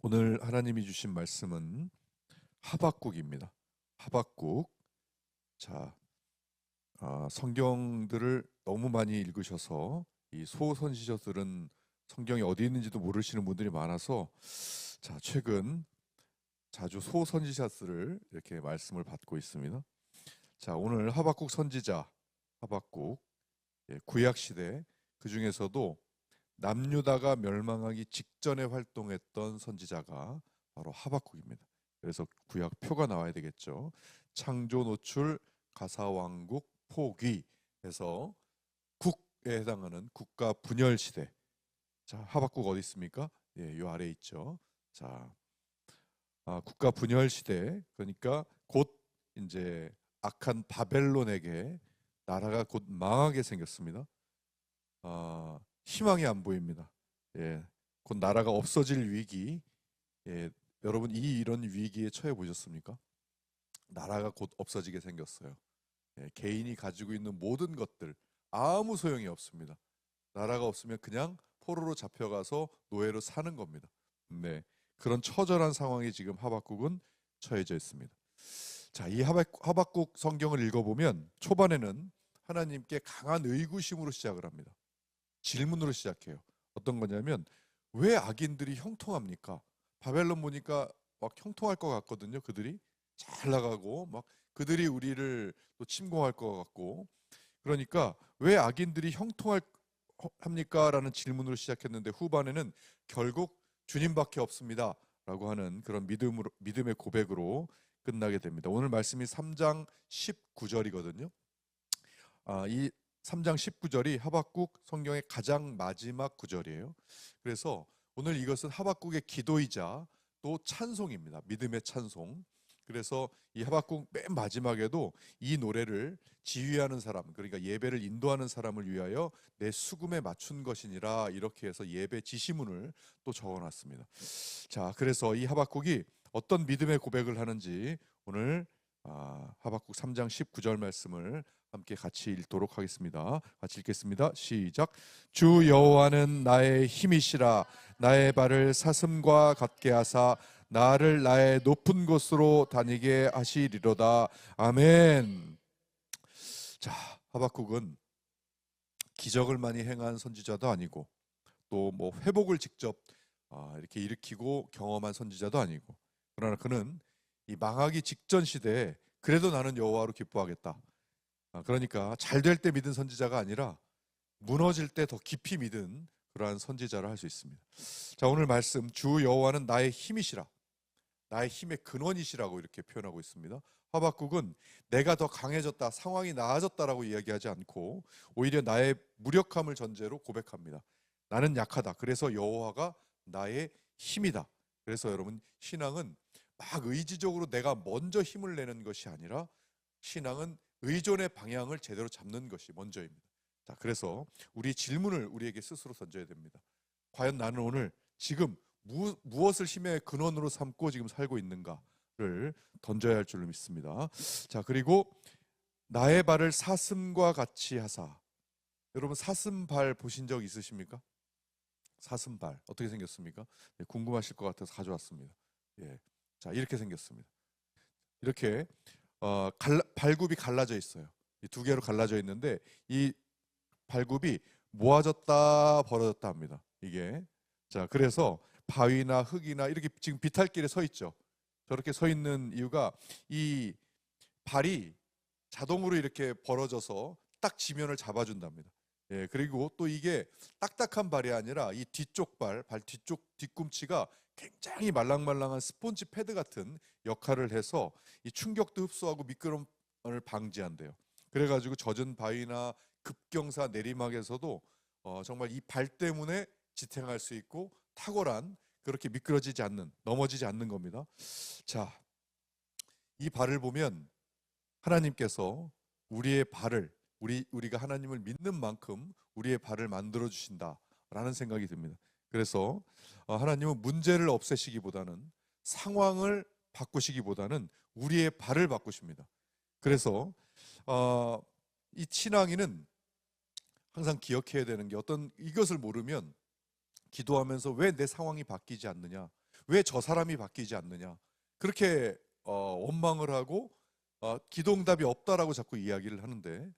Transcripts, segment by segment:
오늘 하나님이 주신 말씀은 하박국입니다. 하박국. 자, 아, 성경들을 너무 많이 읽으셔서 이 소선지자들은 성경이 어디 있는지도 모르시는 분들이 많아서 자 최근 자주 소선지자들을 이렇게 말씀을 받고 있습니다. 자 오늘 하박국 선지자 하박국 예, 구약 시대 그 중에서도 남유다가 멸망하기 직전에 활동했던 선지자가 바로 하박국입니다. 그래서 구약 표가 나와야 되겠죠. 창조 노출 가사 왕국 포귀에서 국에 해당하는 국가 분열 시대. 자 하박국 어디 있습니까? 예, 요 아래 있죠. 자 아, 국가 분열 시대 그러니까 곧 이제 악한 바벨론에게 나라가 곧 망하게 생겼습니다. 아, 희망이 안 보입니다. 예, 곧 나라가 없어질 위기. 예, 여러분 이 이런 위기에 처해 보셨습니까? 나라가 곧 없어지게 생겼어요. 예, 개인이 가지고 있는 모든 것들 아무 소용이 없습니다. 나라가 없으면 그냥 포로로 잡혀가서 노예로 사는 겁니다. 네, 그런 처절한 상황이 지금 하박국은 처해져 있습니다. 자, 이 하박국 성경을 읽어보면 초반에는 하나님께 강한 의구심으로 시작을 합니다. 질문으로 시작해요. 어떤 거냐면 왜 악인들이 형통합니까? 바벨론 보니까 막 형통할 것 같거든요. 그들이 잘 나가고 막 그들이 우리를 또 침공할 것 같고 그러니까 왜 악인들이 형통할 합니까?라는 질문으로 시작했는데 후반에는 결국 주님밖에 없습니다라고 하는 그런 믿음으로 믿음의 고백으로 끝나게 됩니다. 오늘 말씀이 3장 19절이거든요. 아, 이 3장 19절이 하박국 성경의 가장 마지막 구절이에요. 그래서 오늘 이것은 하박국의 기도이자 또 찬송입니다. 믿음의 찬송. 그래서 이 하박국 맨 마지막에도 이 노래를 지휘하는 사람, 그러니까 예배를 인도하는 사람을 위하여 내 수금에 맞춘 것이니라 이렇게 해서 예배 지시문을 또 적어놨습니다. 자, 그래서 이 하박국이 어떤 믿음의 고백을 하는지 오늘 아, 하박국 3장 19절 말씀을 함께 같이 읽도록 하겠습니다. 같이 읽겠습니다. 시작. 주 여호와는 나의 힘이시라 나의 발을 사슴과 같게 하사 나를 나의 높은 곳으로 다니게 하시리로다. 아멘. 자, 하박국은 기적을 많이 행한 선지자도 아니고 또 뭐 회복을 직접 아, 이렇게 일으키고 경험한 선지자도 아니고 그러나 그는 이 망하기 직전 시대에 그래도 나는 여호와로 기뻐하겠다. 아, 그러니까 잘 될 때 믿은 선지자가 아니라 무너질 때 더 깊이 믿은 그러한 선지자를 할 수 있습니다. 자 오늘 말씀 주 여호와는 나의 힘이시라 나의 힘의 근원이시라고 이렇게 표현하고 있습니다. 하박국은 내가 더 강해졌다 상황이 나아졌다라고 이야기하지 않고 오히려 나의 무력함을 전제로 고백합니다. 나는 약하다. 그래서 여호와가 나의 힘이다. 그래서 여러분 신앙은 막 의지적으로 내가 먼저 힘을 내는 것이 아니라 신앙은 의존의 방향을 제대로 잡는 것이 먼저입니다. 자, 그래서 우리 질문을 우리에게 스스로 던져야 됩니다. 과연 나는 오늘 지금 무, 무엇을 힘의 근원으로 삼고 지금 살고 있는가를 던져야 할 줄로 믿습니다. 자, 그리고 나의 발을 사슴과 같이 하사. 여러분 사슴발 보신 적 있으십니까? 사슴발 어떻게 생겼습니까? 네, 궁금하실 것 같아서 가져왔습니다. 예, 자 이렇게 생겼습니다. 이렇게 어, 갈라, 발굽이 갈라져 있어요. 두 개로 갈라져 있는데 이 발굽이 모아졌다 벌어졌다 합니다. 이게 자 그래서 바위나 흙이나 이렇게 지금 비탈길에 서 있죠. 저렇게 서 있는 이유가 이 발이 자동으로 이렇게 벌어져서 딱 지면을 잡아준답니다. 예, 그리고 또 이게 딱딱한 발이 아니라 이 뒤쪽 발, 발 뒤쪽 뒤꿈치가 굉장히 말랑말랑한 스폰지 패드 같은 역할을 해서 이 충격도 흡수하고 미끄럼을 방지한대요. 그래가지고 젖은 바위나 급경사 내리막에서도 어, 정말 이 발 때문에 지탱할 수 있고 탁월한 그렇게 미끄러지지 않는 넘어지지 않는 겁니다. 자, 이 발을 보면 하나님께서 우리의 발을 우리 우리가 하나님을 믿는 만큼 우리의 발을 만들어 주신다라는 생각이 듭니다. 그래서 어, 하나님은 문제를 없애시기보다는 상황을 바꾸시기보다는 우리의 발을 바꾸십니다. 그래서 어, 이 신앙인은 항상 기억해야 되는 게 어떤 이것을 모르면 기도하면서 왜 내 상황이 바뀌지 않느냐? 왜 저 사람이 바뀌지 않느냐 그렇게 어, 원망을 하고 어, 기도응답이 없다라고 자꾸 이야기를 하는데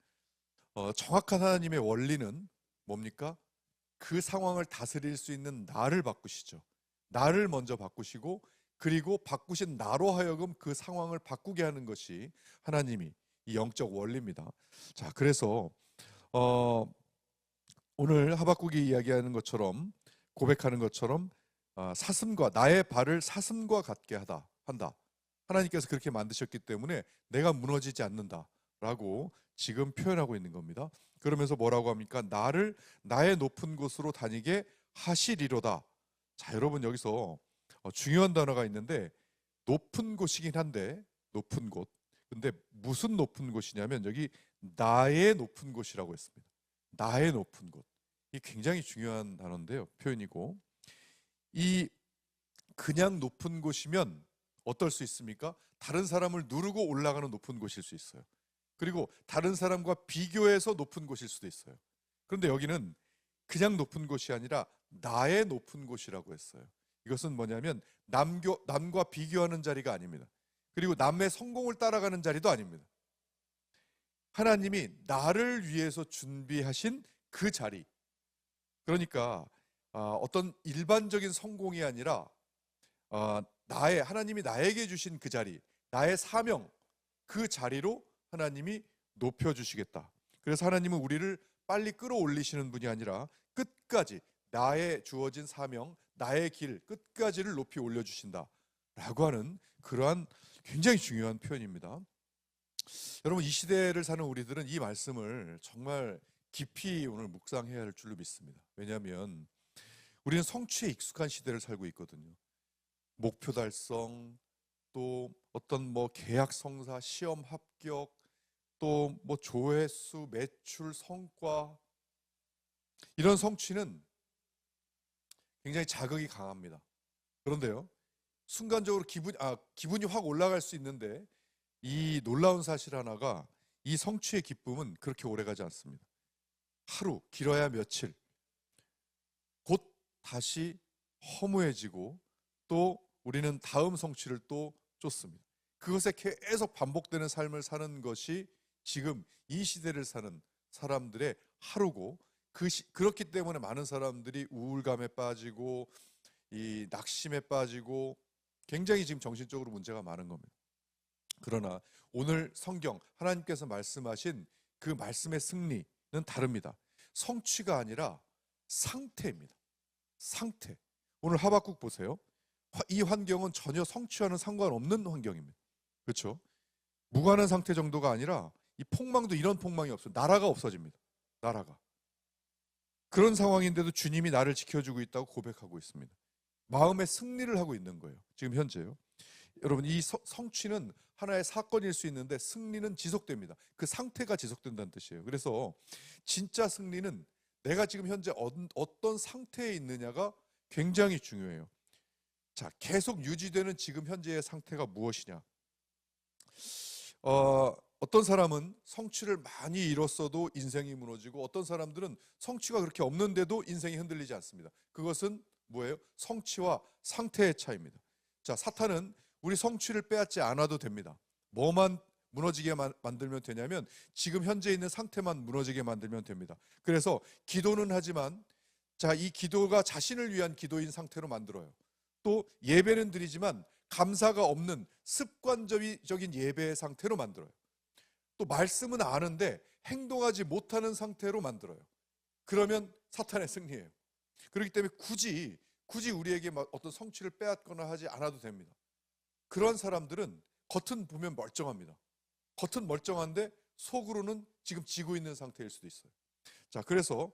어, 정확한 하나님의 원리는 뭡니까? 그 상황을 다스릴 수 있는 나를 바꾸시죠. 나를 먼저 바꾸시고 그리고 바꾸신 나로 하여금 그 상황을 바꾸게 하는 것이 하나님이 이 영적 원리입니다. 자, 그래서 어, 오늘 하박국이 이야기하는 것처럼 고백하는 것처럼 아, 사슴과 나의 발을 사슴과 같게 하다 한다. 하나님께서 그렇게 만드셨기 때문에 내가 무너지지 않는다라고 지금 표현하고 있는 겁니다. 그러면서 뭐라고 합니까? 나를 나의 높은 곳으로 다니게 하시리로다. 자, 여러분 여기서 어, 중요한 단어가 있는데 높은 곳이긴 한데 높은 곳. 근데 무슨 높은 곳이냐면 여기 나의 높은 곳이라고 했습니다. 나의 높은 곳. 이 굉장히 중요한 단어인데요. 표현이고 이 그냥 높은 곳이면 어떨 수 있습니까? 다른 사람을 누르고 올라가는 높은 곳일 수 있어요. 그리고 다른 사람과 비교해서 높은 곳일 수도 있어요. 그런데 여기는 그냥 높은 곳이 아니라 나의 높은 곳이라고 했어요. 이것은 뭐냐면 남교, 남과 비교하는 자리가 아닙니다. 그리고 남의 성공을 따라가는 자리도 아닙니다. 하나님이 나를 위해서 준비하신 그 자리. 그러니까 아, 어떤 일반적인 성공이 아니라 아, 나의 하나님이 나에게 주신 그 자리, 나의 사명 그 자리로 하나님이 높여 주시겠다. 그래서 하나님은 우리를 빨리 끌어올리시는 분이 아니라 끝까지 나의 주어진 사명, 나의 길 끝까지를 높이 올려 주신다 라고 하는 그러한 굉장히 중요한 표현입니다. 여러분 이 시대를 사는 우리들은 이 말씀을 정말 깊이 오늘 묵상해야 할 줄로 믿습니다. 왜냐하면 우리는 성취에 익숙한 시대를 살고 있거든요. 목표 달성, 또 어떤 뭐 계약 성사, 시험 합격, 또 뭐 조회수, 매출, 성과 이런 성취는 굉장히 자극이 강합니다. 그런데요, 순간적으로 기분 아 기분이 확 올라갈 수 있는데 이 놀라운 사실 하나가 이 성취의 기쁨은 그렇게 오래가지 않습니다. 하루 길어야 며칠 곧 다시 허무해지고 또 우리는 다음 성취를 또 쫓습니다. 그것에 계속 반복되는 삶을 사는 것이 지금 이 시대를 사는 사람들의 하루고 그 시, 그렇기 때문에 많은 사람들이 우울감에 빠지고 이 낙심에 빠지고 굉장히 지금 정신적으로 문제가 많은 겁니다. 그러나 오늘 성경 하나님께서 말씀하신 그 말씀의 승리는 다릅니다. 성취가 아니라 상태입니다. 상태. 오늘 하박국 보세요. 이 환경은 전혀 성취와는 상관없는 환경입니다. 그렇죠? 무관한 상태 정도가 아니라 이 폭망도 이런 폭망이 없어요. 나라가 없어집니다. 나라가. 그런 상황인데도 주님이 나를 지켜주고 있다고 고백하고 있습니다. 마음의 승리를 하고 있는 거예요. 지금 현재요. 여러분 이 성취는 하나의 사건일 수 있는데 승리는 지속됩니다. 그 상태가 지속된다는 뜻이에요. 그래서 진짜 승리는 내가 지금 현재 어떤 상태에 있느냐가 굉장히 중요해요. 자, 계속 유지되는 지금 현재의 상태가 무엇이냐? 어, 어떤 사람은 성취를 많이 이뤘어도 인생이 무너지고 어떤 사람들은 성취가 그렇게 없는데도 인생이 흔들리지 않습니다. 그것은 뭐예요? 성취와 상태의 차이입니다. 자, 사탄은 우리 성취를 빼앗지 않아도 됩니다. 뭐만 무너지게 만들면 되냐면 지금 현재 있는 상태만 무너지게 만들면 됩니다. 그래서 기도는 하지만 자, 이 기도가 자신을 위한 기도인 상태로 만들어요. 또 예배는 드리지만 감사가 없는 습관적인 예배의 상태로 만들어요. 또 말씀은 아는데 행동하지 못하는 상태로 만들어요. 그러면 사탄의 승리예요. 그렇기 때문에 굳이 굳이 우리에게 어떤 성취를 빼앗거나 하지 않아도 됩니다. 그런 사람들은 겉은 보면 멀쩡합니다. 겉은 멀쩡한데 속으로는 지금 지고 있는 상태일 수도 있어요. 자, 그래서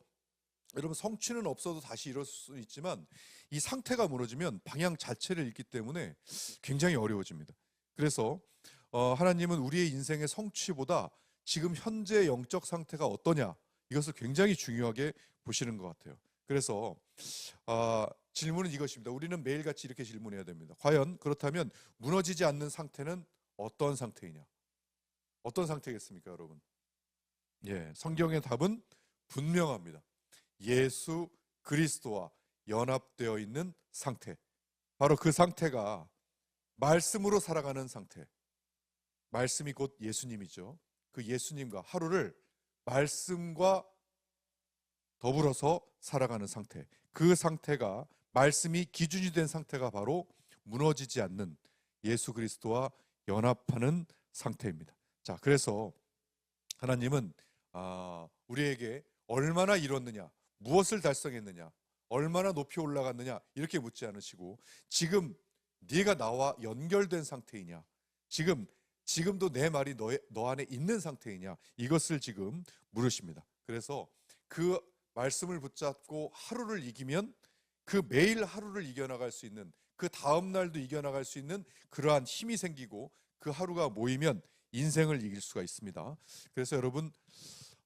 여러분 성취는 없어도 다시 이럴 수 있지만 이 상태가 무너지면 방향 자체를 잃기 때문에 굉장히 어려워집니다. 그래서 어, 하나님은 우리의 인생의 성취보다 지금 현재 영적 상태가 어떠냐 이것을 굉장히 중요하게 보시는 것 같아요. 그래서 어, 질문은 이것입니다. 우리는 매일같이 이렇게 질문해야 됩니다. 과연 그렇다면 무너지지 않는 상태는 어떤 상태이냐? 어떤 상태겠습니까, 여러분? 예, 성경의 답은 분명합니다. 예수 그리스도와 연합되어 있는 상태. 바로 그 상태가 말씀으로 살아가는 상태. 말씀이 곧 예수님이죠. 그 예수님과 하루를 말씀과 더불어서 살아가는 상태. 그 상태가 말씀이 기준이 된 상태가 바로 무너지지 않는 예수 그리스도와 연합하는 상태입니다. 자, 그래서 하나님은 아, 우리에게 얼마나 이뤘느냐, 무엇을 달성했느냐, 얼마나 높이 올라갔느냐 이렇게 묻지 않으시고 지금 네가 나와 연결된 상태이냐, 지금 지금도 내 말이 너, 너 안에 있는 상태이냐 이것을 지금 물으십니다. 그래서 그 말씀을 붙잡고 하루를 이기면 그 매일 하루를 이겨나갈 수 있는 그 다음 날도 이겨나갈 수 있는 그러한 힘이 생기고 그 하루가 모이면 인생을 이길 수가 있습니다. 그래서 여러분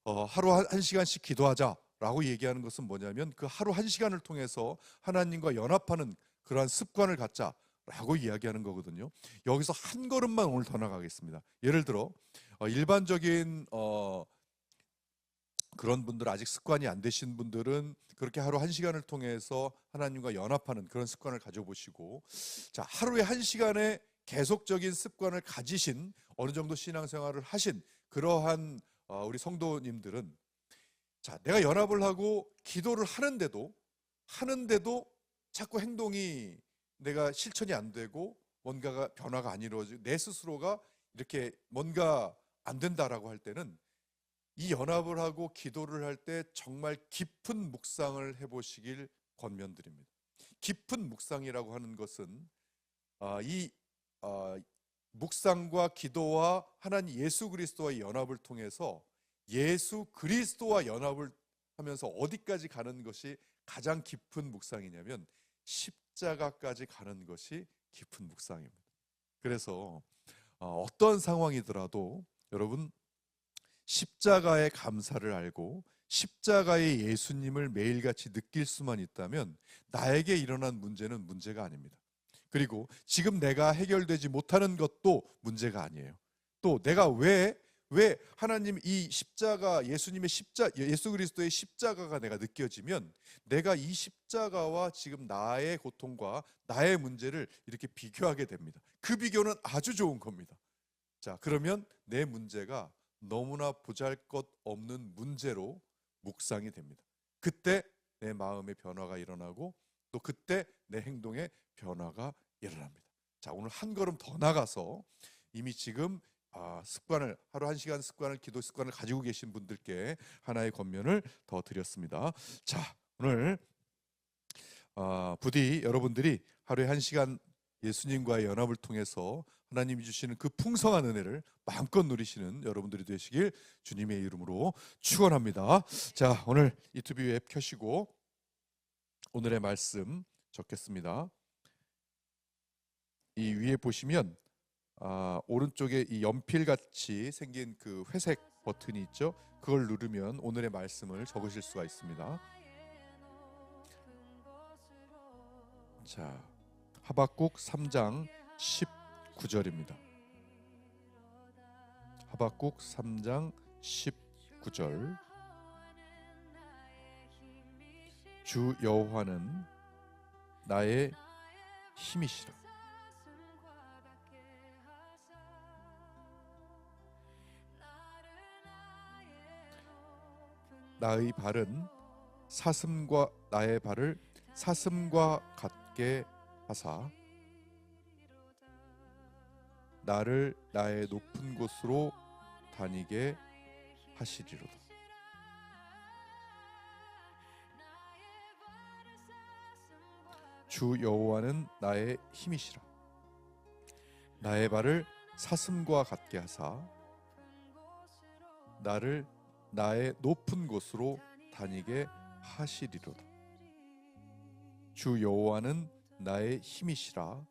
어, 하루 한, 한 시간씩 기도하자라고 얘기하는 것은 뭐냐면 그 하루 한 시간을 통해서 하나님과 연합하는 그러한 습관을 갖자 라고 이야기하는 거거든요. 여기서 한 걸음만 오늘 더 나가겠습니다. 예를 들어 어, 일반적인 어, 그런 분들 아직 습관이 안 되신 분들은 그렇게 하루 한 시간을 통해서 하나님과 연합하는 그런 습관을 가져보시고 자 하루에 한 시간의 계속적인 습관을 가지신 어느 정도 신앙생활을 하신 그러한 어, 우리 성도님들은 자 내가 연합을 하고 기도를 하는데도 하는데도 자꾸 행동이 내가 실천이 안 되고 뭔가가 변화가 안 이루어지고 내 스스로가 이렇게 뭔가 안 된다라고 할 때는 이 연합을 하고 기도를 할 때 정말 깊은 묵상을 해보시길 권면드립니다. 깊은 묵상이라고 하는 것은 아, 이 아, 묵상과 기도와 하나님 예수 그리스도와의 연합을 통해서 예수 그리스도와 연합을 하면서 어디까지 가는 것이 가장 깊은 묵상이냐면 십자가까지 가는 것이 깊은 묵상입니다. 그래서 어, 어떤 상황이더라도 여러분 십자가의 감사를 알고 십자가의 예수님을 매일같이 느낄 수만 있다면 나에게 일어난 문제는 문제가 아닙니다. 그리고 지금 내가 해결되지 못하는 것도 문제가 아니에요. 또 내가 왜, 왜 하나님 이 십자가, 예수님의 십자, 예수 그리스도의 십자가가 내가 느껴지면 내가 이 십자가와 지금 나의 고통과 나의 문제를 이렇게 비교하게 됩니다. 그 비교는 아주 좋은 겁니다. 자, 그러면 내 문제가 너무나 보잘 것 없는 문제로 묵상이 됩니다. 그때 내 마음의 변화가 일어나고 또 그때 내 행동의 변화가 일어납니다. 자, 오늘 한 걸음 더 나가서 이미 지금 아, 습관을 하루 한 시간 습관을 기도 습관을 가지고 계신 분들께 하나의 권면을 더 드렸습니다. 자, 오늘 아, 부디 여러분들이 하루에 한 시간 예수님과의 연합을 통해서 하나님이 주시는 그 풍성한 은혜를 마음껏 누리시는 여러분들이 되시길 주님의 이름으로 축원합니다. 자, 오늘 유튜브 앱 켜시고 오늘의 말씀 적겠습니다. 이 위에 보시면 아, 오른쪽에 이 연필 같이 생긴 그 회색 버튼이 있죠. 그걸 누르면 오늘의 말씀을 적으실 수가 있습니다. 자, 하박국 3장 19절입니다. 하박국 3장 19절 주 여호와는 나의 힘이시라 나의 발은 사슴과 나의 발을 사슴과 같게 하사 나를 나의 높은 곳으로 다니게 하시리로다. 주 여호와는 나의 힘이시라. 나의 발을 사슴과 같게 하사 나를 나의 높은 곳으로 다니게 하시리로다. 주 여호와는 나의 힘이시라.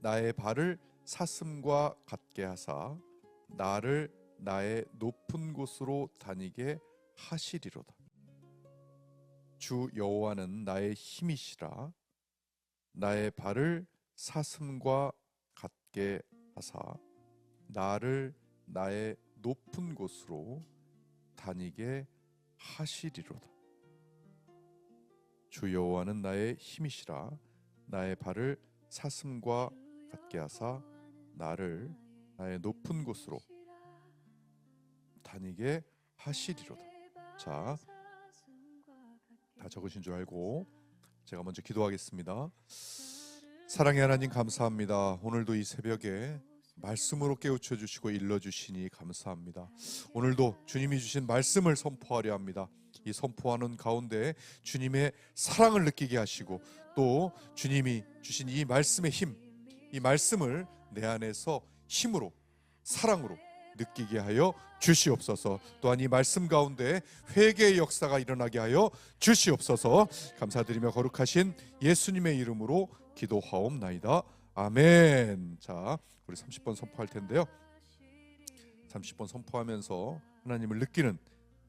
나의 발을 사슴과 같게 하사 나를 나의 높은 곳으로 다니게 하시리로다. 주 여호와는 나의 힘이시라. 나의 발을 사슴과 같게 하사 나를 나의 높은 곳으로 다니게 하시리로다. 주 여호와는 나의 힘이시라 나의 발을 사슴과 같게 하사 나를 나의 높은 곳으로 다니게 하시리로다. 자, 다 적으신 줄 알고 제가 먼저 기도하겠습니다. 사랑의 하나님 감사합니다. 오늘도 이 새벽에 말씀으로 깨우쳐 주시고 일러 주시니 감사합니다. 오늘도 주님이 주신 말씀을 선포하려 합니다. 이 선포하는 가운데 주님의 사랑을 느끼게 하시고 또 주님이 주신 이 말씀의 힘, 이 말씀을 내 안에서 힘으로 사랑으로 느끼게 하여 주시옵소서. 또한 이 말씀 가운데 회개의 역사가 일어나게 하여 주시옵소서. 감사드리며 거룩하신 예수님의 이름으로 기도하옵나이다. 아멘. 자, 우리 30번 선포할 텐데요. 30번 선포하면서 하나님을 느끼는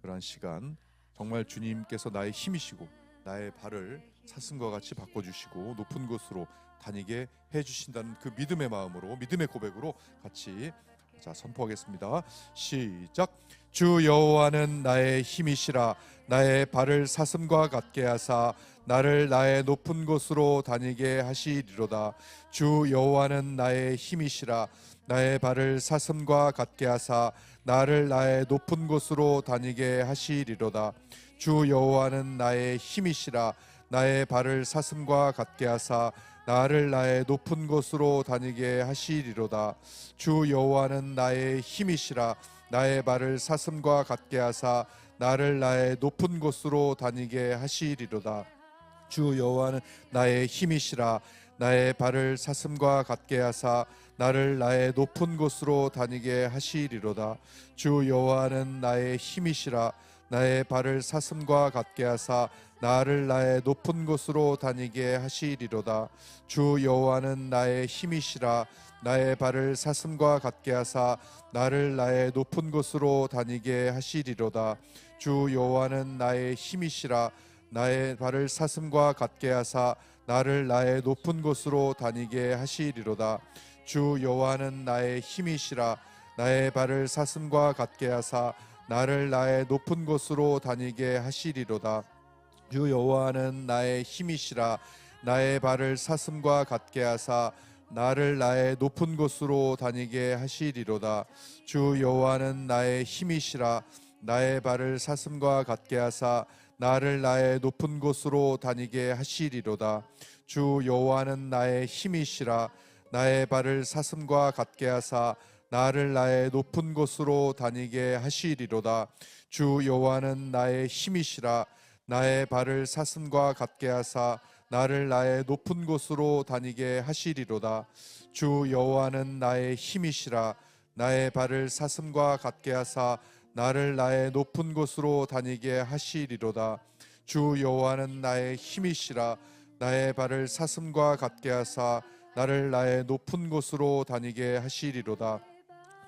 그러한 시간 정말 주님께서 나의 힘이시고 나의 발을 사슴과 같이 바꿔주시고 높은 곳으로 다니게 해주신다는 그 믿음의 마음으로 믿음의 고백으로 같이 자 선포하겠습니다. 시작. 주 여호와는 나의 힘이시라 나의 발을 사슴과 같게 하사 나를 나의 높은 곳으로 다니게 하시리로다. 주 여호와는 나의 힘이시라 나의 발을 사슴과 같게 하사 나를 나의 높은 곳으로 다니게 하시리로다. 주 여호와는 나의 힘이시라 나의 발을 사슴과 같게 하사 나를 나의 높은 곳으로 다니게 하시리로다. 주 여호와는 나의 힘이시라 나의 발을 사슴과 같게 하사 나를 나의 높은 곳으로 다니게 하시리로다. 주 여호와는 나의 힘이시라 나의 발을 사슴과 같게 하사 나를 나의 높은 곳으로 다니게 하시리로다. 주 여호와는 나의 힘이시라 나의 발을 사슴과 같게 하사 나를 나의 높은 곳으로 다니게 하시리로다. 주 여호와는 나의 힘이시라 나의 발을 사슴과 같게 하사 나를 나의 높은 곳으로 다니게 하시리로다. 주 여호와는 나의 힘이시라 나의 발을 사슴과 같게 하사 나를 나의 높은 곳으로 다니게 하시리로다. 주 여호와는 나의 힘이시라 나의 발을 사슴과 같게 하사 나를 나의 높은 곳으로 다니게 하시리로다. 주 여호와는 나의 힘이시라 나의 발을 사슴과 같게 하사 나를 나의 높은 곳으로 다니게 하시리로다. 주 여호와는 나의 힘이시라 나의 발을 사슴과 같게 하사 나를 나의 높은 곳으로 다니게 하시리로다. 주 여호와는 나의 힘이시라 나의 발을 사슴과 같게 하사 나를 나의 높은 곳으로 다니게 하시리로다. 주 여호와는 나의 힘이시라 나의 발을 사슴과 같게 하사 나를 나의 높은 곳으로 다니게 하시리로다. 주 여호와는 나의 힘이시라 나의 발을 사슴과 같게 하사 나를 나의 높은 곳으로 다니게 하시리로다. 주 여호와는 나의 힘이시라 나의 발을 사슴과 같게 하사 나를 나의 높은 곳으로 다니게 하시리로다.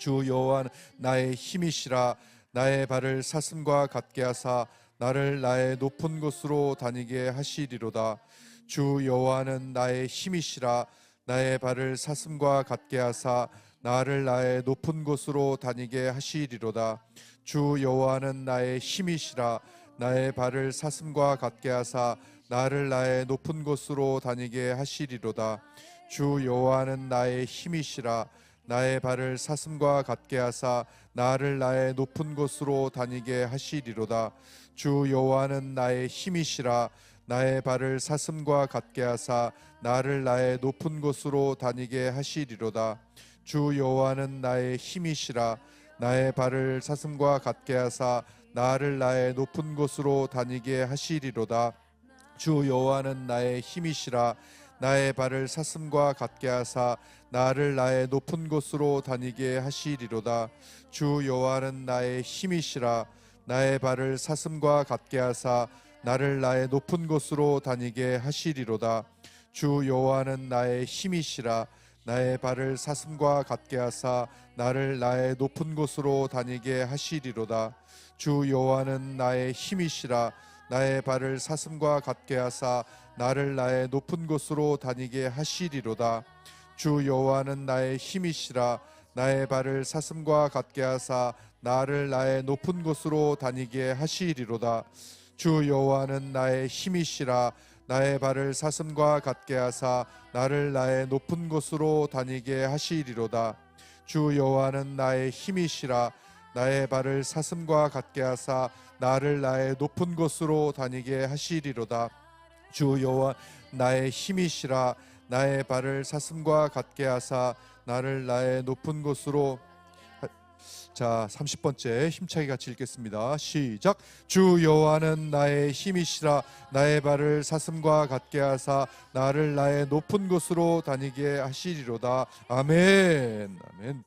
주 여호와는 나의 힘이시라 나의 발을 사슴과 같게 하사 나를 나의 높은 곳으로 다니게 하시리로다. 주 여호와는 나의 힘이시라 나의 발을 사슴과 같게 하사 나를 나의 높은 곳으로 다니게 하시리로다. 주 여호와는 나의 힘이시라 나의 발을 사슴과 같게 하사 나를 나의 높은 곳으로 다니게 하시리로다. 주 여호와는 나의 힘이시라 나의 발을 사슴과 같게 하사 나를 나의 높은 곳으로 다니게 하시리로다. 주 여호와는 나의 힘이시라 나의 발을 사슴과 같게 하사 나를 나의 높은 곳으로 다니게 하시리로다. 주 여호와는 나의 힘이시라 나의 발을 사슴과 같게 하사 나를 나의 높은 곳으로 다니게 하시리로다. 주 여호와는 나의 힘이시라 나의 발을 사슴과 같게 하사 나를 나의 높은 곳으로 다니게 하시리로다. 주 여호와는 나의 힘이시라 나의 발을 사슴과 같게 하사 나를 나의 높은 곳으로 다니게 하시리로다. 주 여호와는 나의 힘이시라 나의 발을 사슴과 같게 하사 나를 나의 높은 곳으로 다니게 하시리로다. 주 여호와는 나의 힘이시라 나의 발을 사슴과 같게 하사 나를 나의 높은 곳으로 다니게 하시리로다. 주 여호와는 나의 힘이시라. 나의 발을 사슴과 같게 하사 나를 나의 높은 곳으로 다니게 하시리로다. 주 여호와는 나의 힘이시라. 나의 발을 사슴과 같게 하사 나를 나의 높은 곳으로 다니게 하시리로다. 주 여호와는 나의 힘이시라. 나의 발을 사슴과 같게 하사 나를 나의 높은 곳으로 다니게 하시리로다. 주 여호와 나의 힘이시라 나의 발을 사슴과 같게 하사 나를 나의 높은 곳으로 하- 자 30번째 힘차게 같이 읽겠습니다. 시작. 주 여호와는 나의 힘이시라 나의 발을 사슴과 같게 하사 나를 나의 높은 곳으로 다니게 하시리로다. 아멘. 아멘